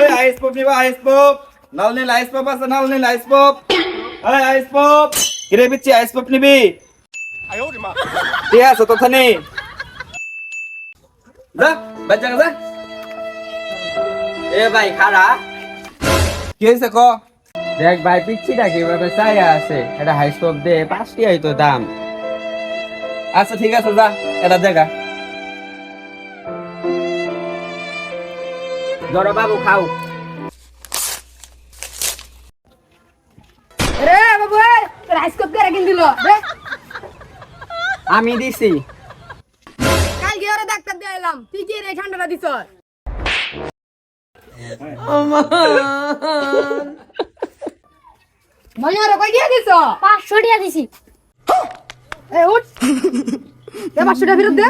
এই আইস পপ নিবা আইস পপ। নাল নীল আইস পপ আছে নাল নীল আইস পপ। এই আইস পপ। কিরে বিচ্ছি আইস পপ নিবি? ঠিক আছে তো থানি যা বাচ্চা যা এ ভাই খারা কি হয়েছে ক? দেখ ভাই পিচ্ছিটা কীভাবে চাইয়া আছে? এটা হাইস্কোপ দে পাঁচটি হয়তো দাম। আচ্ছা ঠিক আছে যা এটা জায়গা ধরো বাবু খাও। রে বাবু তোর আইসকোপ কে রাখিন দিল? রে। আমি দিছি। কাল গিয়ে ওরা ডাক্তার দিয়ে এলাম। তুই কি রে ঠান্ডাটা দিছ? মাইয়া রে কই গিয়ে দিছ? পাঁচশো টাকা দিছি। এ উঠ। এ পাঁচশো টাকা ফেরত দে।